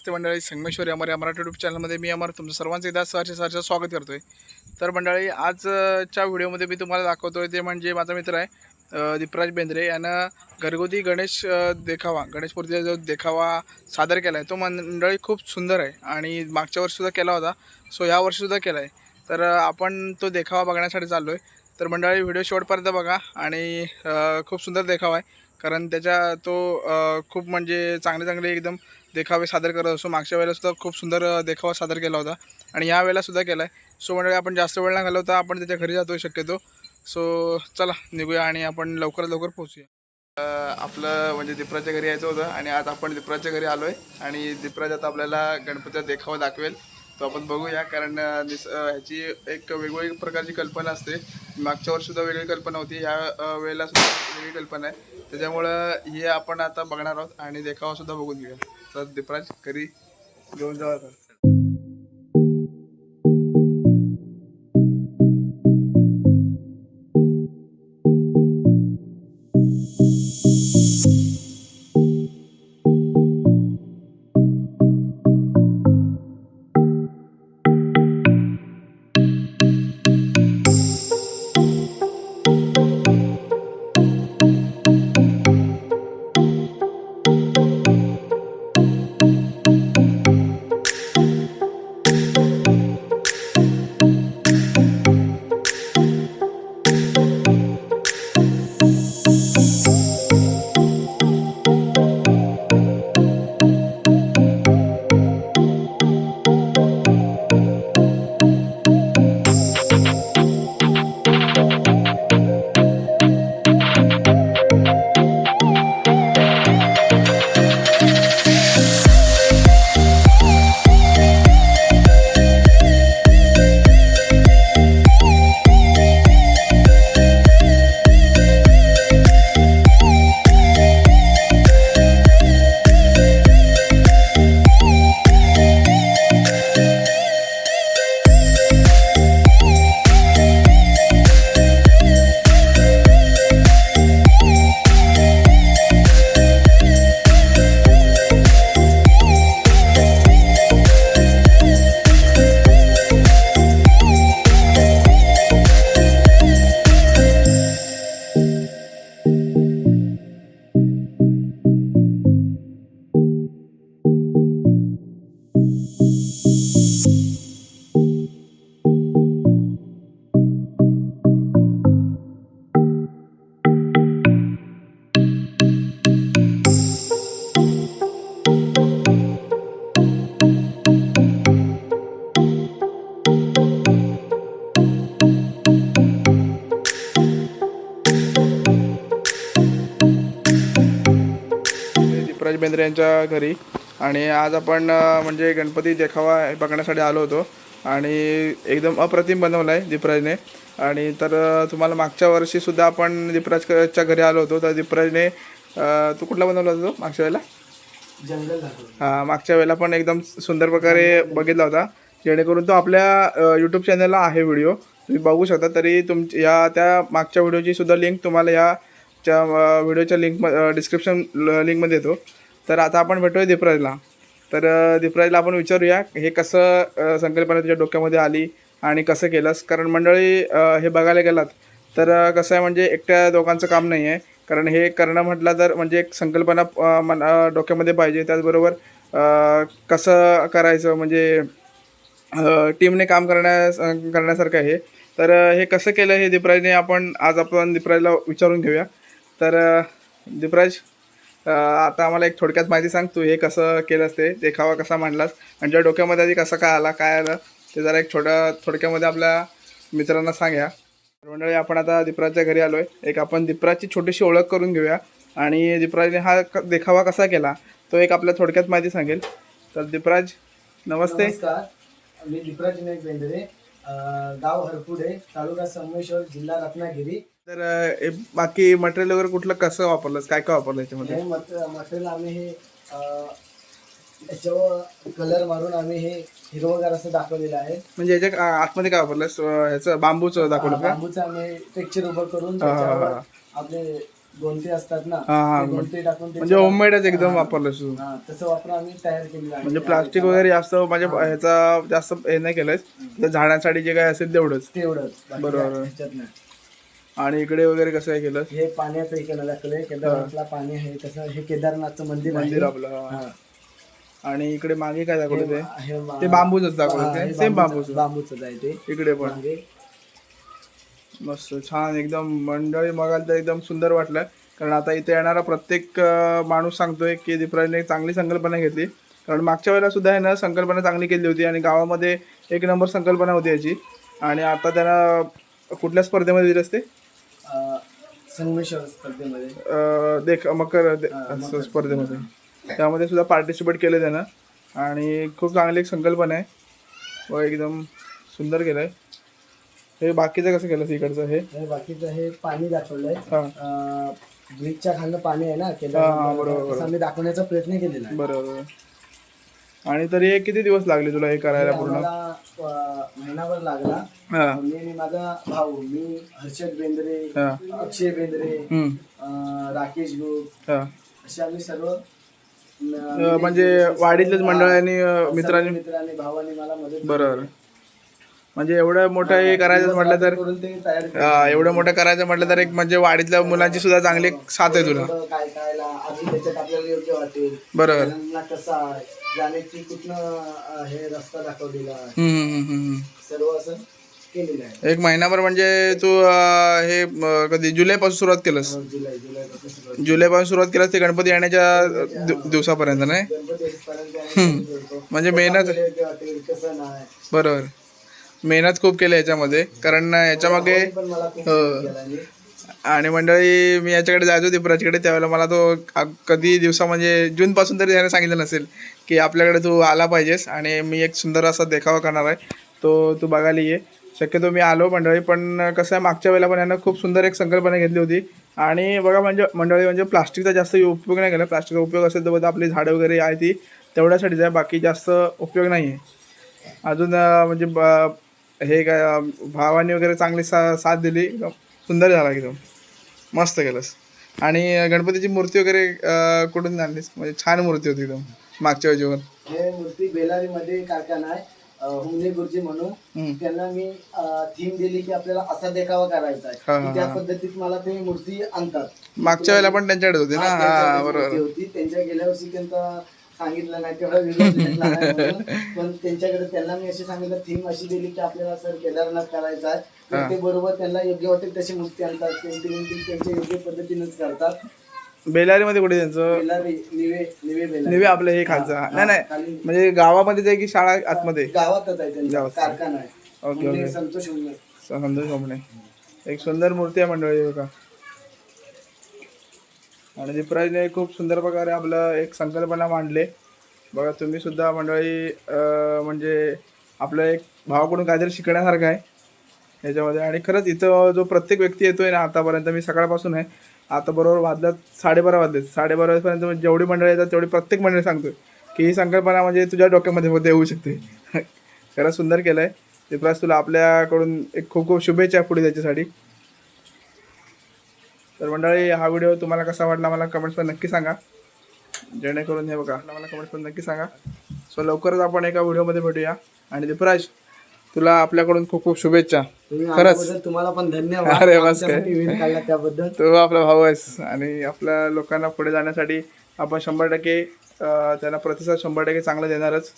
नमस्ते मंडळी संगमेश्वरी अमर या मराठी यूट्यूब चॅनलमध्ये मी अमर तुमचं सर्वांचं एकदा सहर्ष सहर्ष स्वागत करतो आहे तर मंडळी आजच्या व्हिडिओमध्ये मी तुम्हाला दाखवतो आहे ते म्हणजे माझा मित्र आहे दीपराज बेंद्रे. यानं घरगुती गणेश देखावा गणेश मूर्तीचा जो देखावा सादर केला आहे तो मंडळी खूप सुंदर आहे आणि मागच्या वर्षीसुद्धा केला होता सो ह्या वर्षीसुद्धा केला आहे तर आपण तो देखावा बघण्यासाठी चाललो आहे तर मंडळी व्हिडिओ शेवटपर्यंत बघा आणि खूप सुंदर देखावा आहे कारण त्याच्या तो खूप म्हणजे चांगले चांगले एकदम देखावे सादर करत असतो. मागच्या वेळेलासुद्धा खूप सुंदर देखावा सादर केला होता. आणि या वेळेलासुद्धा केला आहे सो म्हणजे आपण जास्त वेळ न घालवता. आपण त्याच्या घरी जातो शक्यतो. सो चला निघूया आणि आपण लवकरात लवकर पोहोचूया. आपलं म्हणजे दिपराच्या घरी यायचं होतं आणि आज आपण दिपराच्या घरी आलो आहे आणि दिपराज आता आपल्याला गणपतीचा देखावा दाखवेल. तो आपण बघूया. कारण निस ह्याची एक वेगवेगळी प्रकारची कल्पना असते. मागच्या वर्षीसुद्धा वेगळी कल्पना होती. ह्या वेळेलासुद्धा वेळेला सुद्धा वेगळी कल्पना आहे. त्याच्यामुळं हे आपण आता बघणार आहोत आणि देखावासुद्धा बघून घेऊया. दीपराज घरी घेऊन जाऊ बेंद्रे यांच्या घरी. आणि आज आपण म्हणजे गणपती देखावा बघण्यासाठी आलो होतो. आणि एकदम अप्रतिम बनवला आहे दीपराजने. आणि तर तुम्हाला मागच्या वर्षीसुद्धा आपण दीपराजच्या घरी आलो होतो. तर दीपराजने तू कुठला बनवला होता तो मागच्या वेळेला? हा मागच्या वेळेला पण एकदम सुंदर प्रकारे बघितला होता. जेणेकरून तो आपल्या यूट्यूब चॅनलला आहे व्हिडिओ तुम्ही बघू शकता. तरी तुम या त्या मागच्या व्हिडिओची सुद्धा लिंक तुम्हाला या च्या व्हिडिओच्या लिंक डिस्क्रिप्शन लिंकमध्ये येतो. तर आता आपण भेटूया दीपराजला. तर दीपराजला आपण विचारूया हे कसं संकल्पना तुझ्या डोक्यामध्ये आली आणि कसं केलंस? कारण मंडळी हे बघायला गेलात तर कसं आहे म्हणजे एकट्या दोघांचं काम नाही आहे. कारण हे करणं म्हटलं तर म्हणजे एक संकल्पना मन डोक्यामध्ये पाहिजे. त्याचबरोबर कसं करायचं? म्हणजे टीमने काम करण्यास करण्यासारखं आहे. तर हे कसं केलं हे दीपराजने? आपण आज आपण दीपराजला विचारून घेऊया. तर दीपराज? आता आम्हाला एक थोडक्यात माहिती सांग तू हे कसं केलंस ते देखावा कसा मांडलास? आणि ज्या डोक्यामध्ये आधी कसं काय आला काय आलं ते जरा एक छोट्या थोडक्यामध्ये आपल्या मित्रांना सांगा मंडळी आपण आता दीपराजच्या घरी आलो आहे एक आपण दीपराजची छोटीशी ओळख करून घेऊया. आणि दीपराजने हा देखावा कसा केला तो एक आपल्या थोडक्यात माहिती सांगेल. तर दीपराज नमस्ते. मी दीपराज विनायक बेंद्रे. गाव हरपुडे तालुका संगमेश्वर जिल्हा रत्नागिरी. तर अ, हे बाकी मटेरियल वगैरे कुठलं कसं वापरलंस? काय काय वापरलं याच्यामध्ये? हे मटेरियल आम्ही हे अं, याच्यावर कलर मारून आम्ही हे हिरवगार असं दाखवलेलं आहे. म्हणजे याच्या आ- आतमध्ये काय वापरलंस? अ, ह्याचं बांबूचं दाखवलं का? बांबूचं आम्ही टेक्चर उभं करून हा, हा, हा. त्याच्यावर आपले गोंते असतात ना हा, हा. ते गोंते टाकून म्हणजे त्याच्यावर- होममेडच एकदम वापरलं तू. हा, तसं वापरून आम्ही तयार केलेलं आहे. म्हणजे प्लास्टिक वगैरे जास्त म्हणजे ह्याचा जास्त हे नाही केलंय तर झाडांसाठी जे काय असेल तेवढंच. तेवढंच बाकी बरोबर. ह्याच्यात नाही. आणि इकडे वगैरे कसं आहे केलं हे पाण्याचं इकडे दाखवलंय केदारनाथला पाणी आहे. तसं हे केदारनाथचं मंदिर आहे. मंदिर आपलं हा. हा. आणि इकडे मागे काय दाखवलं ते? हे मा- ते बांबूच दाखवलं हा, ते? हे सेम बांबूच बांबूचं- बांबूचंच आहे ते. इकडे पण. मागे. मस्त छान एकदम मंडळी बघायला तर एकदम सुंदर वाटलं. कारण आता इथे येणारा प्रत्येक अं, माणूस सांगतोय की दीपराजने एक चांगली संकल्पना घेतली. कारण मागच्या वेळेला सुद्धा आहे ना संकल्पना चांगली केली होती आणि गावामध्ये एक नंबर संकल्पना होती याची. आणि आता त्यांना कुठल्या स्पर्धेमध्ये दिली असते? संगमेश्वर स्पर्धेमध्ये? अं, देख मकर दे- असं स्पर्धेमध्ये. त्यामध्ये सुद्धा पार्टिसिपेट केलं त्यानं. आणि खूप चांगली एक संकल्पना आहे. व एकदम सुंदर केलं आहे हे बाकीचं कसं केलं इकडचं हे? हे बाकीचं हे पाणी दाखवलंय. हां. ब्रिजच्या खालनं पाणी आहे ना हा, केदारनाथ बरोबर, आम्ही दाखवण्याचा प्रयत्न केलेला आहे. बरोबर. आणि तरी हे किती दिवस लागले तुला हे करायला पूर्ण? आम्हाला महिनाभर लागला. हा. मी आणि माझा भाऊ मी हर्षद बेंद्रे हा. अक्षय बेंद्रे हम्म, अं, राकेश गोप हा. असे आम्ही सर्व अं, म्हणजे वाडीतलेच मंडळांनी अं, मित्रांनी मित्रांनी भावानी मला मदत बरोबर. म्हणजे एवढं मोठं हे करायचं म्हटलं तर करून ते तयार केलं. हा, एवढं मोठं करायचं म्हटलं तर एक म्हणजे वाडीतल्या मुलांची सुद्धा चांगली एक साथ आहे तुला. काय अजून त्याच्यात वाटेल बरोबर. त्यांना कसा आहे? जाण्याची कुठनं अं, हे रस्ता दाखवलेला आहे. हम्म, हम्म, हम्म, हम्म. सर्व असं केलेलं आहे. एक महिनाभर म्हणजे तू अं, हे अं, कधी जुलैपासून सुरुवात केलंस? जुलै जुलैपासून सुरुवात जुलैपासून सुरुवात केलंस ते गणपती येण्याच्या दिव- दिवसापर्यंत नाही? गणपती येईपर्यंत आम्ही करतो. म्हणजे मेहनत आपल्याला योग्य वाटेल कसं नाही. बरोबर. मेहनत खूप केली याच्यामध्ये. कारण याच्यामागे पण मला खूप हो. केला आणि मंडळी मी याच्याकडे जायचो दीपराजकडे त्यावेळेला मला तो कधी दिवसा म्हणजे जूनपासून तरी त्याने सांगितलं नसेल की आपल्याकडे तू आला पाहिजेस आणि मी एक सुंदर असा देखावा करणार आहे. तो तू बघायला ये. शक्यतो मी आलो मंडळी पण कसं आहे मागच्या वेळेला पण यानं खूप सुंदर एक संकल्पना घेतली होती. आणि बघा म्हणजे मंडळी म्हणजे प्लास्टिकचा जास्त उपयोग नाही केला. प्लास्टिकचा उपयोग असेल तर आपली झाडं वगैरे आहे ती तेवढ्यासाठीच आहे बाकी जास्त उपयोग नाही आहे. अजून म्हणजे ब- हे काय भावाने वगैरे चांगली सा साथ दिली. सुंदर झाला एकदम. मस्त केलंस. आणि गणपतीची मूर्ती वगैरे अं, कुठून आणलीस? म्हणजे छान मूर्ती होती एकदम मागच्या वेळेवर हे मूर्ती बेलारी मध्ये कारखाना आहे अं, हुमने गुरुजी म्हणून. त्यांना मी थीम दिली की आपल्याला असा देखावा करायचा हा, आहे की त्या पद्धतीत मला ते मूर्ती आणतात. मागच्या वेळेला पण त्यांच्याकडे होती ना? हा, हा त्यांच्याकडे बरोबर होती. त्यांच्या गेल्या वर्षी त्यांचा सांगितलं नाही तेवढा म्हणून. पण त्यांच्याकडे त्यांना मी अशी सांगितलं थीम अशी दिली की आपल्याला सर केदारनाथ करायचा आहे. ते बरोबर त्यांना योग्य वाटेल तशी मूर्ती आणतात. पेंटिंग पेंटिंग त्यांच्या योग्य पद्धतीनेच करतात. बेलारीमध्ये कुठे त्यांचं? बेलारी निवे निवे बेलारी. निवे आपलं हे खालचं. नाही नाही. म्हणजे गावामध्येच आहे की शाळा आतमध्ये? गावातच आहे. कारखाना आहे. ओके हुमने ओके. संतोष संतोष एक सुंदर मूर्ती आहे मंडळी बघा. आणि दीपराजने खूप सुंदर प्रकारे आपलं एक संकल्पना मांडले. बघा तुम्ही सुद्धा मंडळी म्हणजे आपलं एक भावाकडून काहीतरी शिकण्यासारखं आहे. याच्यामध्ये आणि खरंच इथं जो प्रत्येक व्यक्ती येतोय ना आतापर्यंत मी सकाळपासून आहे. आता बरोबर वाजल्यात साडेबारा वाजलेत. साडेबारा वाजेपर्यंत जेवढी मंडळी येतात तेवढी प्रत्येक मंडळी सांगतोय की ही संकल्पना म्हणजे तुझ्या डोक्यामध्ये मध्ये येऊ शकते. खरंच सुंदर केलं आहे दीपराज तुला आपल्याकडून एक खूप खूप शुभेच्छा पुढे त्याच्यासाठी. तर मंडळी हा व्हिडिओ तुम्हाला कसा वाटला मला कमेंट्समध्ये नक्की सांगा. जेणेकरून हे बघा मला कमेंट्समध्ये नक्की सांगा. सो लवकरच आपण एका व्हिडिओमध्ये भेटूया. आणि दीपराज तुला आपल्याकडून खूप खूप शुभेच्छा. खरंच. तुम्हाला पण धन्यवाद. अरे, बस काय. त्याबद्दल? तो आपला भाऊ आहेस आणि आपल्या लोकांना पुढे जाण्यासाठी आपण शंभर टक्के त्यांना प्रतिसाद शंभर टक्के चांगला देणारच.